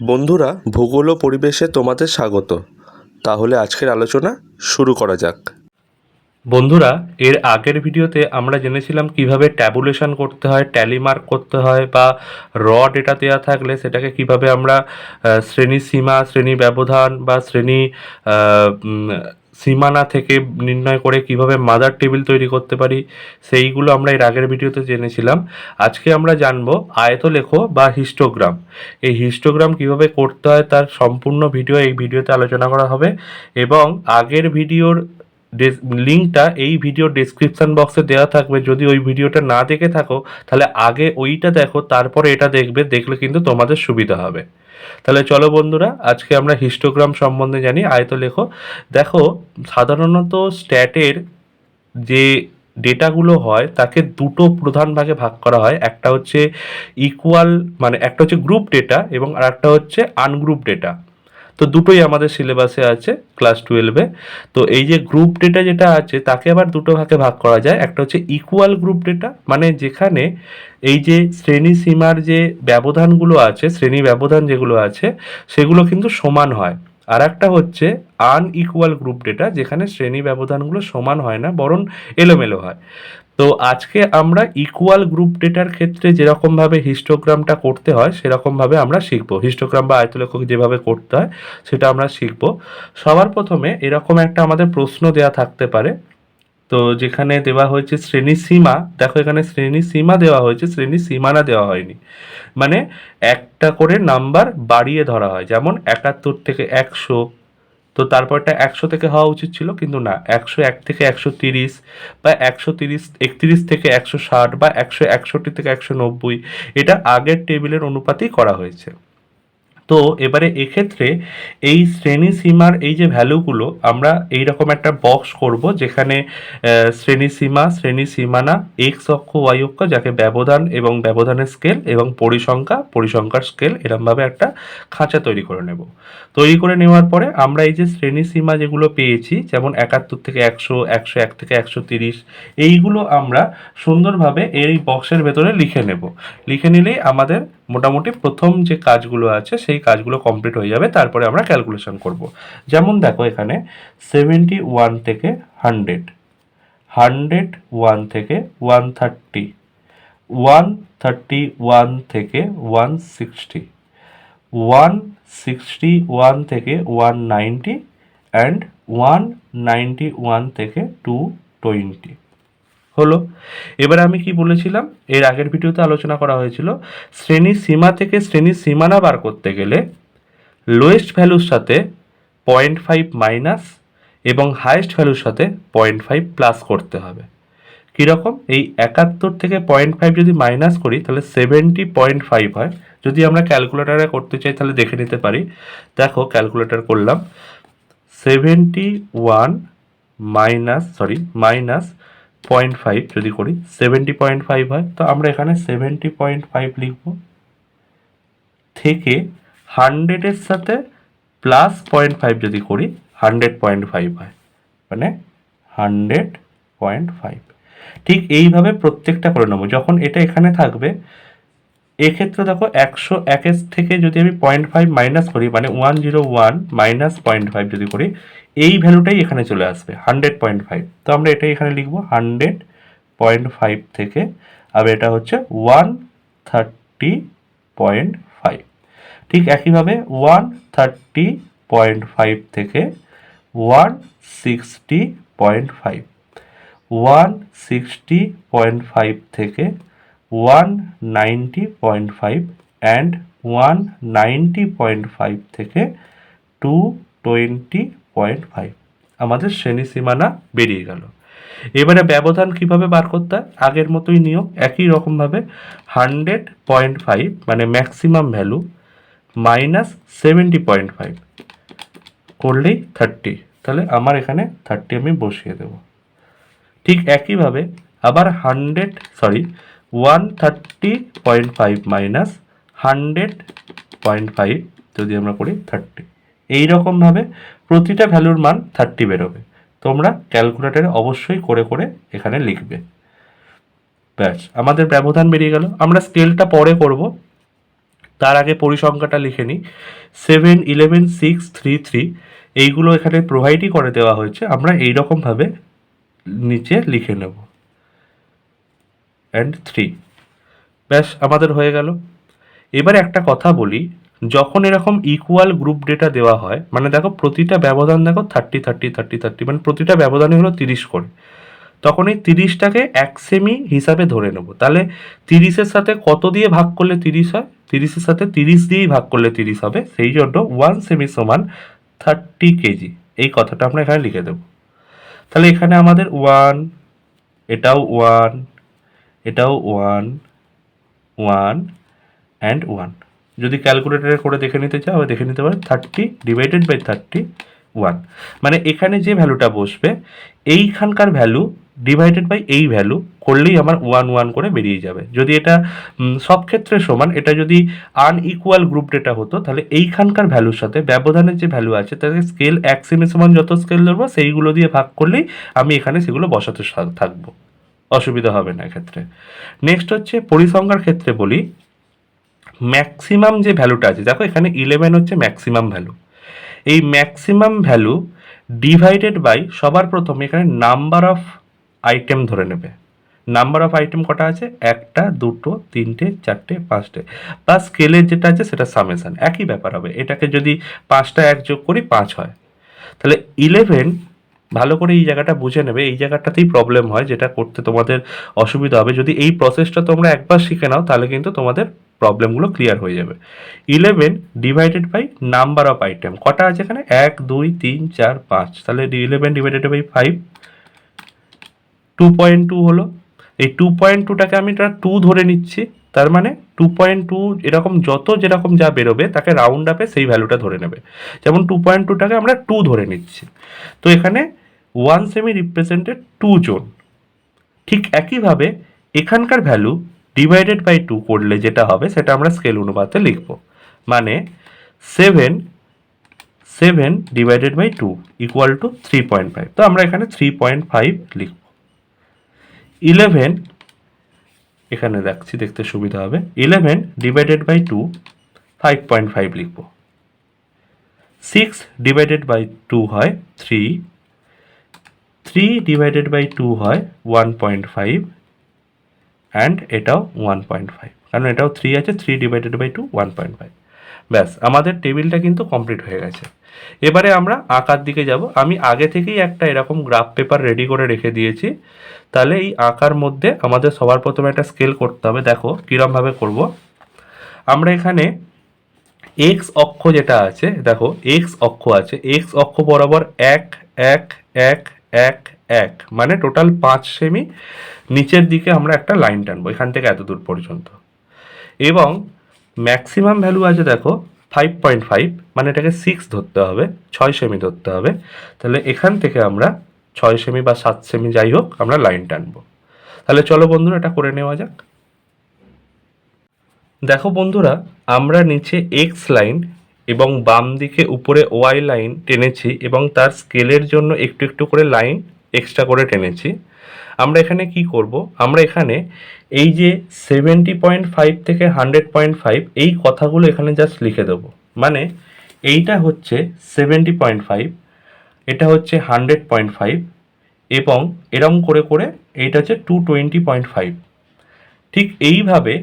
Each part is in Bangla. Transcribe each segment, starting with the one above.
বন্ধুরা, ভূগোল ও পরিবেশে তোমাদের স্বাগত। তাহলে আজকের আলোচনা শুরু করা যাক। বন্ধুরা, এর আগের ভিডিওতে আমরা জেনেছিলাম কীভাবে ট্যাবুলেশন করতে হয়, ট্যালি মার্ক করতে হয় বা র ডেটা দেওয়া থাকলে সেটাকে কীভাবে আমরা শ্রেণি সীমা, শ্রেণি ব্যবধান বা শ্রেণি সীমানা থেকে নির্ণয় করে কীভাবে মাদার টেবিল তৈরি করতে পারি, সেইগুলো আমরা এর আগের ভিডিওতে জেনেছিলাম। আজকে আমরা জানব আয়তলেখ বা হিস্টোগ্রাম এই হিস্টোগ্রাম কীভাবে করতে হয় তার সম্পূর্ণ ভিডিও এই ভিডিওতে আলোচনা করা হবে এবং আগের ভিডিওর লিঙ্কটা এই ভিডিও ডেসক্রিপশন বক্সে দেওয়া থাকবে। যদি ওই ভিডিওটা না দেখে থাকো, তাহলে আগে ওইটা দেখো, তারপরে এটা দেখবে, দেখলে কিন্তু তোমাদের সুবিধা হবে। তাহলে চলো বন্ধুরা, আজকে আমরা হিস্টোগ্রাম সম্বন্ধে জানি, আয়ত লেখো। দেখো, সাধারণত স্ট্যাটের যে ডেটাগুলো হয়, তাকে দুটো প্রধান ভাগে ভাগ করা হয়। একটা হচ্ছে ইকুয়াল মানে একটা হচ্ছে গ্রুপ ডেটা এবং আর একটা হচ্ছে আনগ্রুপ ডেটা তো দুটোই আমাদের সিলেবাসে আছে, ক্লাস টুয়েলভে। তো এই যে গ্রুপ ডেটা যেটা আছে, তাকে আবার দুটো ভাগে ভাগ করা যায়। একটা হচ্ছে ইকুয়াল গ্রুপ ডেটা মানে যেখানে এই যে শ্রেণি সীমার যে ব্যবধানগুলো আছে, শ্রেণি ব্যবধান যেগুলো আছে, সেগুলো কিন্তু সমান হয়। আর একটা হচ্ছে আনইকুয়াল গ্রুপ ডেটা যেখানে শ্রেণি ব্যবধানগুলো সমান হয় না, বরং এলোমেলো হয়। তো আজকে আমরা ইকুয়াল গ্রুপ ডেটার ক্ষেত্রে যেরকমভাবে হিস্টোগ্রামটা করতে হয় সেরকমভাবে আমরা শিখব। হিস্টোগ্রাম বা আয়তলেখক যেভাবে করতে হয়, সেটা আমরা শিখব। সবার প্রথমে এরকম একটা আমাদের প্রশ্ন দেয়া থাকতে পারে। তো যেখানে দেওয়া হয়েছে শ্রেণি সীমা, দেখো এখানে শ্রেণি সীমা দেওয়া হয়েছে, শ্রেণি সীমানা দেওয়া হয়নি। মানে একটা করে নাম্বার বাড়িয়ে ধরা হয়। যেমন একাত্তর থেকে একশো তো তারপরটা একশো থেকে হওয়া উচিত ছিল, কিন্তু না, একশো এক থেকে একশো তিরিশ বা একশো তিরিশ, একত্রিশ থেকে একশো ষাট বা একশো একষট্টি থেকে একশো নব্বই, এটা আগের টেবিলের অনুপাতেই করা হয়েছে। তো এবারে এক্ষেত্রে এই শ্রেণি সীমার এই যে ভ্যালুগুলো, আমরা এই রকম একটা বক্স করব যেখানে শ্রেণি সীমা, শ্রেণি সীমানা এক্স অক্ষ ওয়াই অক্ষ যাকে ব্যবধান এবং ব্যবধানের স্কেল এবং পরিসংখ্যা, পরিসংখ্যার স্কেল এরমভাবে একটা খাঁচা তৈরি করে নেব। তৈরি করে নেওয়ার পরে আমরা এই যে শ্রেণি সীমা যেগুলো পেয়েছি, যেমন একাত্তর থেকে একশো একশো এক থেকে একশো তিরিশ, এইগুলো আমরা সুন্দরভাবে এই বক্সের ভেতরে লিখে নেব। লিখে নিলেই আমাদের মোটামুটি প্রথম যে কাজগুলো আছে, সেই কাজগুলো কমপ্লিট হয়ে যাবে, তারপরে আমরা ক্যালকুলেশন করব। যেমন দেখো এখানে সেভেন্টি ওয়ান থেকে হান্ড্রেড হান্ড্রেড ওয়ান থেকে one thirty one thirty one থেকে one sixty one sixty one থেকে one ninety and one ninety one থেকে টু টোয়েন্টি হলো। এবার আমি কি বলেছিলাম? এর আগের ভিডিওতে আলোচনা করা হয়েছিল, শ্রেণি সীমা থেকে শ্রেণি সীমানা বার করতে গেলে লোয়েস্ট ভ্যালুর সাথে পয়েন্ট ফাইভ মাইনাস এবং হাইয়েস্ট ভ্যালুর সাথে পয়েন্ট ফাইভ প্লাস করতে হবে। কীরকম এই একাত্তর থেকে পয়েন্ট ফাইভ যদি মাইনাস করি, তাহলে সেভেন্টি পয়েন্ট ফাইভ হয়। যদি আমরা ক্যালকুলেটারে করতে চাই, তাহলে দেখে নিতে পারি। দেখো ক্যালকুলেটার করলাম seventy one minus sorry minus point five যদি করি সেভেন্টি পয়েন্ট ফাইভ হয়, তো আমরা এখানে সেভেন্টি পয়েন্ট ফাইভ লিখব। থেকে হান্ড্রেডের সাথে প্লাস পয়েন্ট ফাইভ যদি করি হান্ড্রেড পয়েন্ট ফাইভ হয়। মানে হান্ড্রেড পয়েন্ট ফাইভ। ঠিক এইভাবে প্রত্যেকটা করে নেব। যখন এটা এখানে থাকবে এক্ষেত্রে দেখো একশো একের থেকে যদি আমি পয়েন্ট ফাইভ মাইনাস করি মানে one zero one minus point five যদি করি, এই ভ্যালুটাই এখানে চলে আসবে হান্ড্রেড পয়েন্ট ফাইভ তো আমরা এটাই এখানে লিখব হান্ড্রেড পয়েন্ট ফাইভ থেকে, আর এটা হচ্ছে ওয়ান থার্টি পয়েন্ট ফাইভ ঠিক একইভাবে ওয়ান থার্টি পয়েন্ট ফাইভ থেকে one sixty point five one sixty point five থেকে one ninety point five and one ninety point five থেকে টু টোয়েন্টি পয়েন্ট ফাইভ আমাদের শ্রেণি সীমানা বেরিয়ে গেল। এবারে ব্যবধান কীভাবে বার করতে হয়? আগের মতোই নিয়ম, একই রকমভাবে হান্ড্রেড পয়েন্ট ফাইভ মানে maximum value minus seventy point five করলেই থার্টি তাহলে আমার এখানে থার্টি আমি বসিয়ে দেবো। ঠিক একইভাবে আবার hundred sorry one thirty point five minus hundred point five যদি আমরা করি থার্টি এইরকমভাবে প্রতিটা ভ্যালুর মান থার্টি বেরোবে। তোমরা ক্যালকুলেটারে অবশ্যই করে করে এখানে লিখবে। ব্যাস, আমাদের ব্যবধান বেরিয়ে গেল। আমরা স্কেলটা পরে করব। তার আগে পরিসংখ্যাটা লিখে নিই। Seven eleven six three three এইগুলো এখানে প্রোভাইডই করে দেওয়া হয়েছে। আমরা এই রকমভাবে নিচে লিখে নেব। অ্যান্ড থ্রি ব্যাস, আমাদের হয়ে গেল। এবার একটা কথা বলি, যখন এরকম ইকুয়াল গ্রুপ ডেটা দেওয়া হয় মানে দেখো প্রতিটা ব্যবধান দেখো থার্টি থার্টি থার্টি থার্টি মানে প্রতিটা ব্যবধানই হলো তিরিশ করে। তখন এই তিরিশটাকে এক সেমি হিসাবে ধরে নেব। তাহলে তিরিশের সাথে কত দিয়ে ভাগ করলে তিরিশ হয়? তিরিশের সাথে তিরিশ দিয়েই ভাগ করলে তিরিশ হবে। সেই জন্য ওয়ান সেমি সমান থার্টি কেজি এই কথাটা আমরা এখানে লিখে দেব। তাহলে এখানে আমাদের ওয়ান এটাও ওয়ান এটাও ওয়ান ওয়ান অ্যান্ড ওয়ান যদি ক্যালকুলেটারে করে দেখে নিতে চাও, দেখে নিতে পারো thirty divided by thirty one মানে এখানে যে ভ্যালুটা বসবে, এইখানকার ভ্যালু ডিভাইডেড বাই এই ভ্যালু করলেই আমার ওয়ান ওয়ান করে বেরিয়ে যাবে। যদি এটা সব ক্ষেত্রে সমান, এটা যদি আনইকুয়াল গ্রুপ ডেটা হতো, তাহলে এইখানকার ভ্যালুর সাথে ব্যবধানের যে ভ্যালু আছে তাকে স্কেল এক সেমি সমান যত স্কেল ধরবো, সেইগুলো দিয়ে ভাগ করলেই আমি এখানে সেগুলো বসাতে থাকব। অসুবিধা হবে না এক্ষেত্রে। নেক্সট হচ্ছে পরিসংখ্যার ক্ষেত্রে বলি ম্যাক্সিমাম যে ভ্যালুটা আছে, দেখো এখানে ইলেভেন হচ্ছে ম্যাক্সিমাম ভ্যালু এই ম্যাক্সিমাম ভ্যালু ডিভাইডেড বাই সবার প্রথমে এখানে নাম্বার অফ আইটেম ধরে নেবে। নাম্বার অফ আইটেম কটা আছে? একটা, দুটো, তিনটে, চারটে, পাঁচটে। বা স্কেলের যেটা আছে, সেটা সামেশন একই ব্যাপার হবে। এটাকে যদি পাঁচটা এক যোগ করি, পাঁচ হয়। তাহলে ইলেভেন ভালো করে এই জায়গাটা বুঝে নেবে, এই জায়গাটাতেই প্রবলেম হয় যেটা করতে তোমাদের অসুবিধা হবে। যদি এই প্রসেসটা তোমরা একবার শিখে নাও, তাহলে কিন্তু তোমাদের প্রবলেমগুলো ক্লিয়ার হয়ে যাবে। Eleven divided by number of item কটা আছে এখানে? এক, দুই, তিন, চার, পাঁচ। তাহলে eleven divided by five two point two হলো। এই টু পয়েন্ট টুটাকে আমি এটা টু ধরে নিচ্ছি। তার মানে টু পয়েন্ট টু এরকম যত যেরকম যা বেরোবে, তাকে রাউন্ড আপে সেই ভ্যালুটা ধরে নেবে। যেমন টু পয়েন্ট টুটাকে আমরা টু ধরে নিচ্ছি। তো এখানে ওয়ান সেমি রিপ্রেজেন্টেড টু জোন ঠিক একইভাবে এখানকার ভ্যালু ডিভাইডেড বাই টু করলে যেটা হবে সেটা আমরা স্কেল অনুপাতে লিখব। মানে seven seven divided by two equal to three point five তো আমরা এখানে থ্রি পয়েন্ট ফাইভ লিখব। ইলেভেন এখানে রাখছি দেখতে সুবিধা হবে। Eleven divided by two five point five লিখব। সিক্স ডিভাইডেড বাই টু হয় three three divided by two হয় ওয়ান পয়েন্ট ফাইভ অ্যান্ড এটাও ওয়ান পয়েন্ট ফাইভ কারণ এটাও থ্রি আছে three divided by two one point five ব্যাস, আমাদের টেবিলটা কিন্তু কমপ্লিট হয়ে গেছে। এবারে আমরা আঁকার দিকে যাব। আমি আগে থেকেই একটা এরকম গ্রাফ পেপার রেডি করে রেখে দিয়েছি। তাহলে এই আঁকার মধ্যে আমাদের সবার প্রথমে একটা স্কেল করতে হবে। দেখো, কীরমভাবে করব। আমরা এখানে এক্স অক্ষ যেটা আছে, দেখো এক্স অক্ষ আছে। এক্স অক্ষ বরাবর এক এক এক এক এক। মানে টোটাল পাঁচ সেমি নিচের দিকে আমরা একটা লাইন টানবো, এখান থেকে এত দূর পর্যন্ত। এবং ম্যাক্সিমাম ভ্যালু আছে দেখো ফাইভ পয়েন্ট ফাইভ মানে এটাকে সিক্স ধরতে হবে, ছয় সেমি ধরতে হবে। তাহলে এখান থেকে আমরা ছয় সেমি বা সাত সেমি যাই হোক, আমরা লাইন টানবো। তাহলে চলো বন্ধুরা, এটা করে নেওয়া যাক। দেখো বন্ধুরা, আমরা নিচে এক্স লাইন এবং বাম দিকে উপরে ওয়াই লাইন টেনেছি এবং তার স্কেলের জন্য একটু একটু করে লাইন এক্সট্রা করে টেনেছি। আমরা এখানে কি করব? আমরা এখানে এই যে সেভেন্টি পয়েন্ট ফাইভ থেকে হান্ড্রেড পয়েন্ট ফাইভ এই কথাগুলো এখানে জাস্ট লিখে দেবো। মানে এইটা হচ্ছে সেভেন্টি পয়েন্ট ফাইভ এটা হচ্ছে হান্ড্রেড পয়েন্ট ফাইভ এবং এরম করে করে এইটা হচ্ছে টু টোয়েন্টি পয়েন্ট ফাইভ ঠিক এইভাবে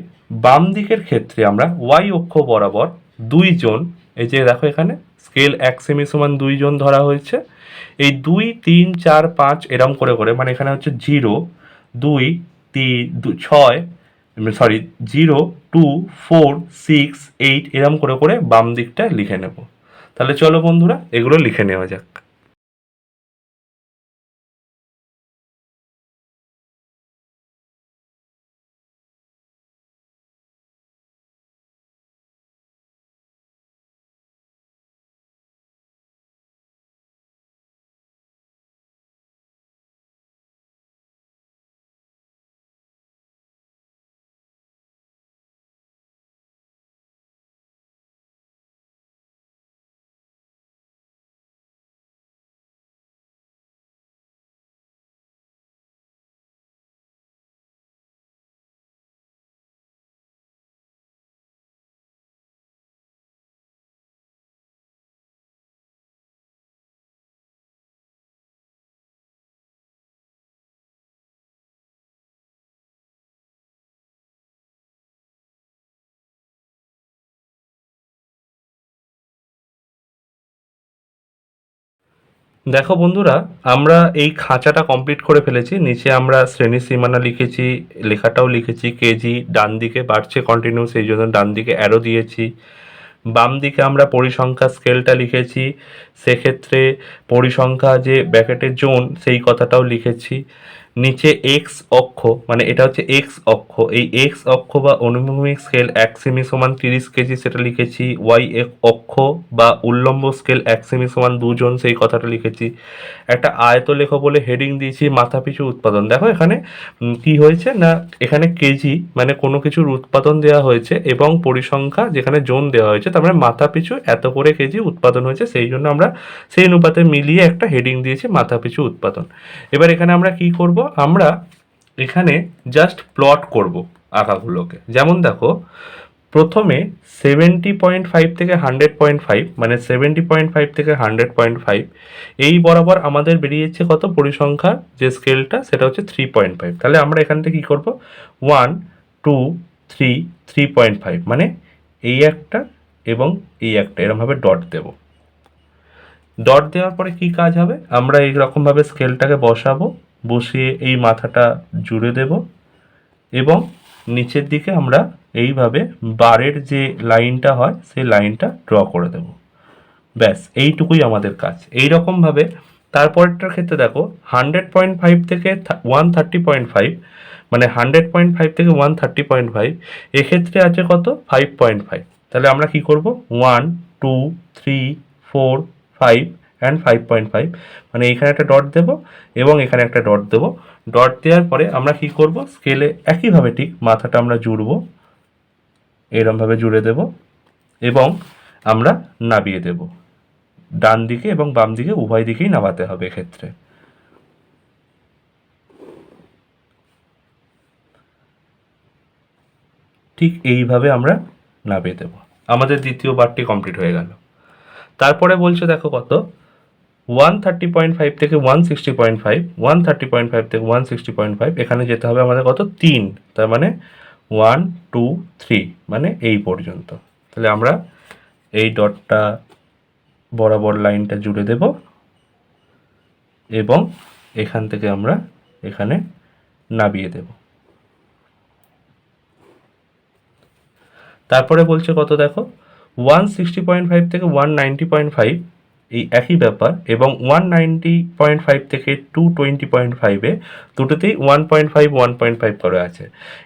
বাম দিকের ক্ষেত্রে আমরা ওয়াই অক্ষ বরাবর দুই জন এই যে দেখো এখানে স্কেল এক সেমি সমান দুইজন ধরা হয়েছে। এই দুই, তিন, চার, পাঁচ এরম করে করে মানে এখানে হচ্ছে জিরো দুই, তিন ছয় sorry zero two four six eight এরম করে করে বাম দিকটা লিখে নেব। তাহলে চলো বন্ধুরা, এগুলো লিখে নেওয়া যাক। দেখো বন্ধুরা, আমরা এই খাঁচাটা কমপ্লিট করে ফেলেছি। নিচে আমরা শ্রেণি সীমানা লিখেছি, লেখাটাও লিখেছি, কেজি, ডান দিকে বাড়ছে কন্টিনিউ সেই জন্য ডান দিকে অ্যারো দিয়েছি। বাম দিকে আমরা পরিসংখ্যা স্কেলটা লিখেছি। সেক্ষেত্রে পরিসংখ্যা যে ব্যাকেটের জোন সেই কথাটাও লিখেছি। নিচে এক্স অক্ষ মানে এটা হচ্ছে এক্স অক্ষ। এই এক্স অক্ষ বা অনুভূমিক স্কেল এক সেমি সমান তিরিশ কেজি সেটা লিখেছি। ওয়াই অক্ষ বা উল্লম্ব স্কেল এক সেমি সমান দুজন সেই কথাটা লিখেছি। একটা আয়ত লেখ বলে হেডিং দিয়েছি মাথাপিছু উৎপাদন। দেখো এখানে কি হয়েছে না, এখানে কেজি মানে কোনো কিছুর উৎপাদন দেওয়া হয়েছে এবং পরিসংখ্যা যেখানে জোন দেওয়া হয়েছে, তার মানে মাথাপিছু এত করে কেজি উৎপাদন হয়েছে, সেই জন্য আমরা সেই অনুপাতে মিলিয়ে একটা হেডিং দিয়েছি মাথাপিছু উৎপাদন। এবার এখানে আমরা কি করব? আমরা এখানে জাস্ট প্লট করব আঁকাগুলোকে। যেমন দেখো, প্রথমে সেভেন্টি পয়েন্ট ফাইভ থেকে হান্ড্রেড পয়েন্ট ফাইভ মানে সেভেন্টি পয়েন্ট ফাইভ থেকে হান্ড্রেড পয়েন্ট ফাইভ এই বরাবর আমাদের বেরিয়েছে কত? পরিসংখ্যার যে স্কেলটা সেটা হচ্ছে থ্রি পয়েন্ট ফাইভ তাহলে আমরা এখান থেকে কী করব? One two three three point five মানে এই একটা এবং এই একটা, এরমভাবে ডট দেব। ডট দেওয়ার পরে কি কাজ হবে? আমরা এই রকমভাবে স্কেলটাকে বসাবো, বসিয়ে এই মাথাটা জুড়ে দেব এবং নিচের দিকে আমরা এইভাবে বারের যে লাইনটা হয়, সেই লাইনটা ড্র করে দেব। ব্যাস, এইটুকুই আমাদের কাজ। এই রকমভাবে তারপরটার ক্ষেত্রে দেখো হান্ড্রেড পয়েন্ট ফাইভ থেকে ওয়ান থার্টি পয়েন্ট ফাইভ মানে হান্ড্রেড পয়েন্ট ফাইভ থেকে ওয়ান থার্টি পয়েন্ট ফাইভ এক্ষেত্রে আছে কত? ফাইভ পয়েন্ট ফাইভ তাহলে আমরা কি করব? One two three four five and five point five মানে এখানে একটা ডট দেব এবং এখানে একটা ডট দেব। ডট দেওয়ার পরে আমরা কি করব? স্কেলে একইভাবে ঠিক মাথাটা আমরা জুড়ব। এরমভাবে জুড়ে দেব এবং আমরা নাবিয়ে দেব। ডান দিকে এবং বাম দিকে উভয় দিকেই নামাতে হবে এক্ষেত্রে। ঠিক এইভাবে আমরা নামিয়ে দেব। আমাদের দ্বিতীয় বারটি কমপ্লিট হয়ে গেল। তারপরে বলছে দেখো কত? ওয়ান থার্টি পয়েন্ট ফাইভ থেকে one sixty point five one thirty point five থেকে ওয়ান সিক্সটি পয়েন্ট ফাইভ এখানে যেতে হবে আমাদের কত? তিন, তার মানে ওয়ান টু থ্রি মানে এই পর্যন্ত। তাহলে আমরা এই ডটটা বরাবর লাইনটা জুড়ে দেব এবং এখান থেকে আমরা এখানে নাবিয়ে দেব। তারপরে বলছে কত দেখো? ওয়ান সিক্সটি পয়েন্ট ফাইভ থেকে ওয়ান নাইনটি পয়েন্ট ফাইভ এই একই ব্যাপার এবং ওয়ান নাইনটি পয়েন্ট ফাইভ থেকে টু টোয়েন্টি পয়েন্ট ফাইভে দুটোতেই one point five one point five করে আছে।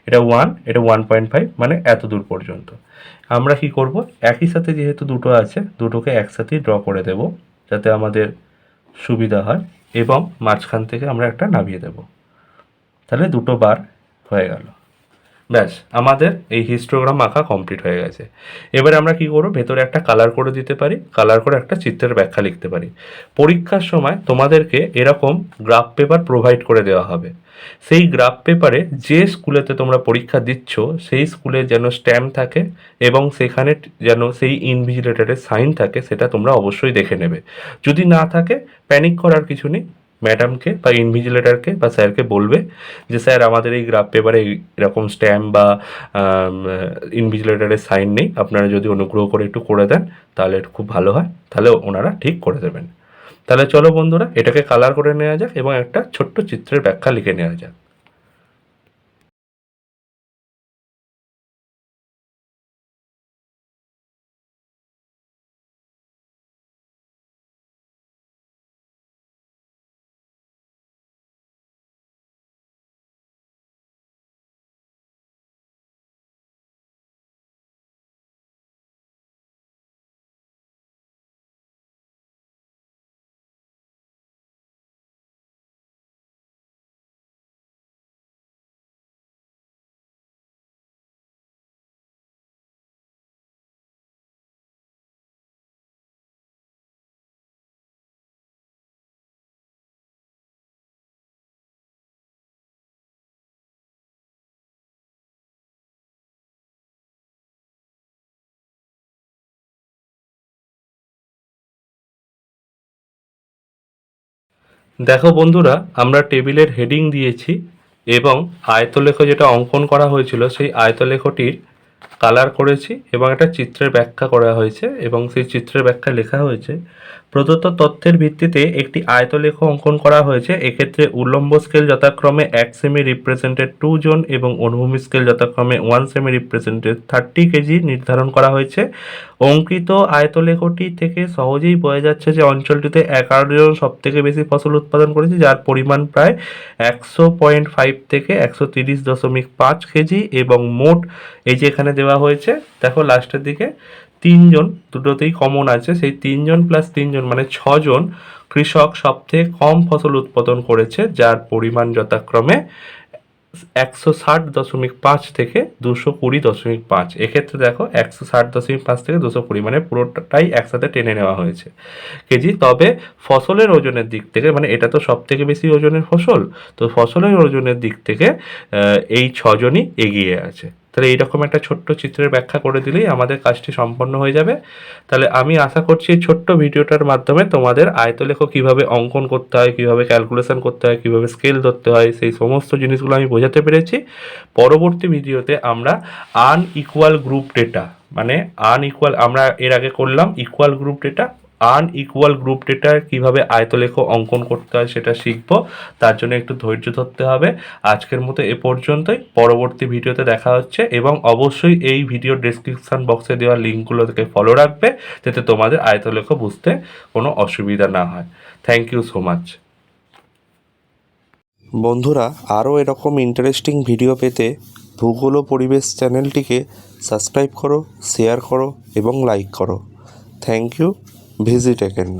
এটা ওয়ান এটা ওয়ান পয়েন্ট ফাইভ মানে এত দূর পর্যন্ত। আমরা কি করব? একই সাথে যেহেতু দুটো আছে, দুটোকে একসাথেই ড্র করে দেব, যাতে আমাদের সুবিধা হয় এবং মাঝখান থেকে আমরা একটা নামিয়ে দেব। তাহলে দুটো বার হয়ে গেল। ব্যাস, আমাদের এই হিস্টোগ্রাম আঁকা কমপ্লিট হয়ে গেছে। এবারে আমরা কি করব? ভেতরে একটা কালার করে দিতে পারি কালার করে একটা চিত্রের ব্যাখ্যা লিখতে পারি। পরীক্ষার সময় তোমাদেরকে এরকম গ্রাফ পেপার প্রোভাইড করে দেওয়া হবে। সেই গ্রাফ পেপারে যে স্কুলেতে তোমরা পরীক্ষা দিচ্ছ, সেই স্কুলে যেন স্ট্যাম্প থাকে এবং সেখানে যেন সেই ইনভিজিলেটরের সাইন থাকে, সেটা তোমরা অবশ্যই দেখে নেবে। যদি না থাকে প্যানিক করার কিছু নেই। ম্যাডামকে বা ইনভিজিলেটারকে বা স্যারকে বলবে যে, স্যার, আমাদের এই গ্রাফ পেপারে এরকম স্ট্যাম্প বা ইনভিজিলেটারের সাইন নেই। আপনারা যদি অনুগ্রহ করে একটু করে দেন, তাহলে খুব ভালো হয়। তাহলে ওনারা ঠিক করে দেবেন। তাহলে চলো বন্ধুরা, এটাকে কালার করে নেওয়া যাক এবং একটা ছোট্ট চিত্রের ব্যাখ্যা লিখে নেওয়া যাক। দেখো বন্ধুরা আমরা টেবিলের হেডিং দিয়েছি এবং আয়তলেখ যেটা অঙ্কন করা হয়েছিল সেই আয়তলেখটির কালার করেছি এবং একটা চিত্রের ব্যাখ্যা করা হয়েছে এবং সেই চিত্রের ব্যাখ্যা লেখা হয়েছে, প্রদত্ত তথ্যের ভিত্তিতে একটি আয়তলেখ অঙ্কন করা হয়েছে। এক্ষেত্রে উল্লম্ব স্কেল যথাক্রমে এক সেমি রিপ্রেজেন্টেড টু জন এবং অনুভূমি স্কেল যথাক্রমে ওয়ান সেমি রিপ্রেজেন্টেড থার্টি কেজি নির্ধারণ করা হয়েছে। অঙ্কিত আয়তলেখটি থেকে সহজেই বোঝা যাচ্ছে যে অঞ্চলটিতে এগারো জন সব থেকে বেশি ফসল উৎপাদন করেছে, যার পরিমাণ প্রায় একশো পয়েন্ট ফাইভ থেকে একশো তিরিশ দশমিক পাঁচ কেজি এবং মোট এই যে এখানে দেওয়া হয়েছে। দেখো লাস্টের দিকে তিনজন, দুটোতেই কমন আছে। সেই তিনজন প্লাস তিনজন মানে ছজন কৃষক সবথেকে কম ফসল উৎপাদন করেছে, যার পরিমাণ যথাক্রমে একশো ষাট দশমিক পাঁচ থেকে দুশো কুড়ি দশমিক পাঁচ। এক্ষেত্রে দেখো একশো ষাট দশমিক পাঁচ থেকে দুশো কুড়ি মানে পুরোটাই একসাথে টেনে নেওয়া হয়েছে। কেজি, তবে ফসলের ওজনের দিক থেকে মানে এটা তো সব থেকে বেশি ওজনের ফসল, তো ফসলের ওজনের দিক থেকে এই ছজনই এগিয়ে আছে। তাহলে এইরকম একটা ছোট্ট চিত্রের ব্যাখ্যা করে দিলেই আমাদের কাজটি সম্পন্ন হয়ে যাবে। তাহলে আমি আশা করছি এই ছোট্ট ভিডিওটার মাধ্যমে তোমাদের আয়তলেখ কীভাবে অঙ্কন করতে হয় কীভাবে ক্যালকুলেশন করতে হয় কীভাবে স্কেল ধরতে হয় সেই সমস্ত জিনিসগুলো আমি বোঝাতে পেরেছি। পরবর্তী ভিডিওতে আমরা আনইকুয়াল গ্রুপ ডেটা মানে আনইকুয়াল আমরা এর আগে করলাম equal group data unequal group data কীভাবে আয়তলেখ অঙ্কন করতে হয় সেটা শিখব। তার জন্য একটু ধৈর্য ধরতে হবে। আজকের মতো এ পর্যন্তই। পরবর্তী ভিডিওতে দেখা হচ্ছে এবং অবশ্যই এই ভিডিও ডেসক্রিপশন বক্সে দেওয়া লিঙ্কগুলো থেকে ফলো রাখবে যাতে তোমাদের আয়তলেখ বুঝতে কোনো অসুবিধা না হয়। থ্যাংক ইউ সো মাচ বন্ধুরা, আরও এরকম ইন্টারেস্টিং ভিডিও পেতে ভূগোল ও পরিবেশ চ্যানেলটিকে সাবস্ক্রাইব করো শেয়ার করো এবং লাইক করো। Thank you visit again